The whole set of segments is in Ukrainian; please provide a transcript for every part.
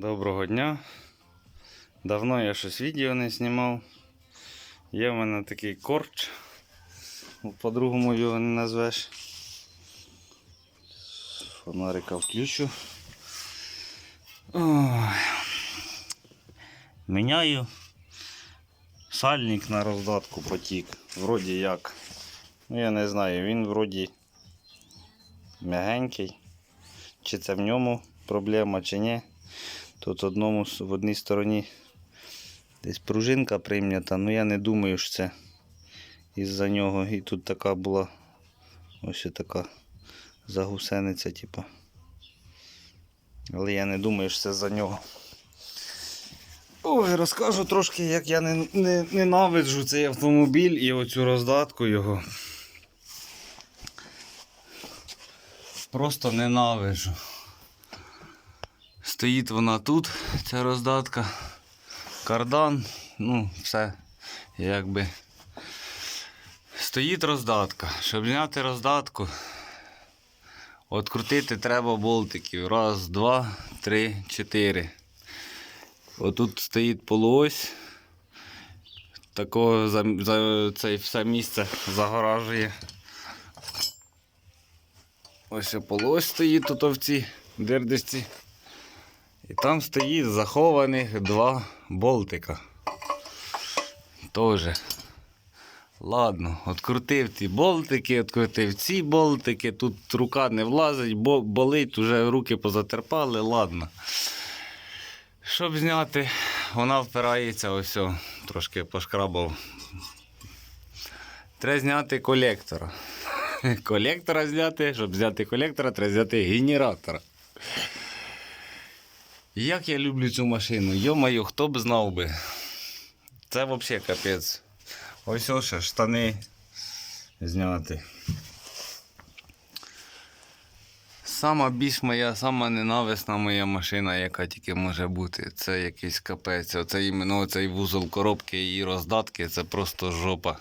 Доброго дня. Давно я щось відео не знімав. Є в мене такий корч. По-другому його не назвеш. Фонарика включу. Ой. Міняю сальник на роздатку потік. Вроді як. Ну я не знаю, він вроді м'ягенький. Чи це в ньому проблема, чи ні. Тут одному, в одній стороні десь пружинка прийнята, ну я не думаю, що це із-за нього. І тут така була ось така загусениця, типу. Але я не думаю, що це за нього. Ой, розкажу трошки, як я не, не, ненавиджу цей автомобіль і оцю роздатку його. Просто ненавиджу. Стоїть вона тут, ця роздатка. Кардан, ну, все якби. Стоїть роздатка. Щоб зняти роздатку, открутити треба болтиків. Раз, два, три, чотири. Отут стоїть полуось. Такого за, за це все місце загоражує. Ось полуось стоїть тут в цій дирдисці. І там стоїть захованих два болтика. Тоже. Ладно, відкрутив ті болтики, відкрутив ці болтики. Тут рука не влазить, бо болить, вже руки позатерпали, ладно. Щоб зняти, вона впирається, ось, трошки пошкрабав. Треба зняти колектора. Колектора зняти, щоб зняти колектора, треба зняти генератора. Як я люблю цю машину, йо-моє, хто б знав би. Це взагалі капець. Ось ось штани зняти. Сама більш моя, сама ненависна моя машина, яка тільки може бути. Це якийсь капець. Оце іменно цей вузол коробки і роздатки, це просто жопа.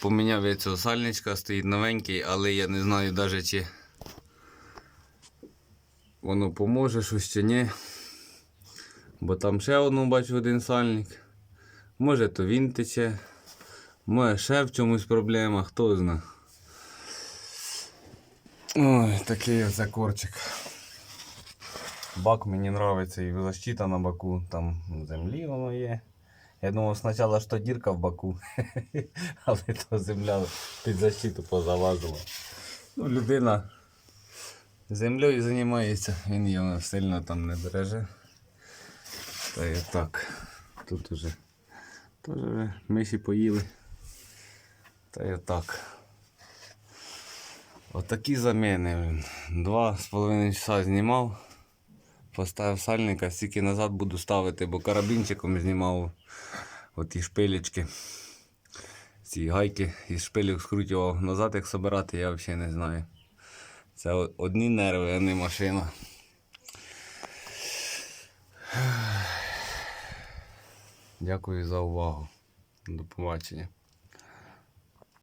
Поміняв я цього сальничка, стоїть новенький, але я не знаю навіть чи воно поможе щось чи ні. Бо там ще одну бачу один сальник. Може то він тече. Може ще в чомусь проблема, хто зна. Ой, такий оце корчик. Бак мені подобається і защита на боку, там землі воно є. Я думав спочатку, що дірка в боку, але то земля під защиту позалазила. Ну, людина землею займається, він його сильно там не береже. Та і так. Тут уже теж вже миші поїли. Та й так. Отакі заміни. Два з половиною часа знімав. Поставив сальника, стільки назад буду ставити, бо карабінчиком знімав оті шпилечки. Ці гайки із шпилів скрутював назад, як собирати, я взагалі не знаю. Це одні нерви, а не машина. Дякую за увагу. До побачення.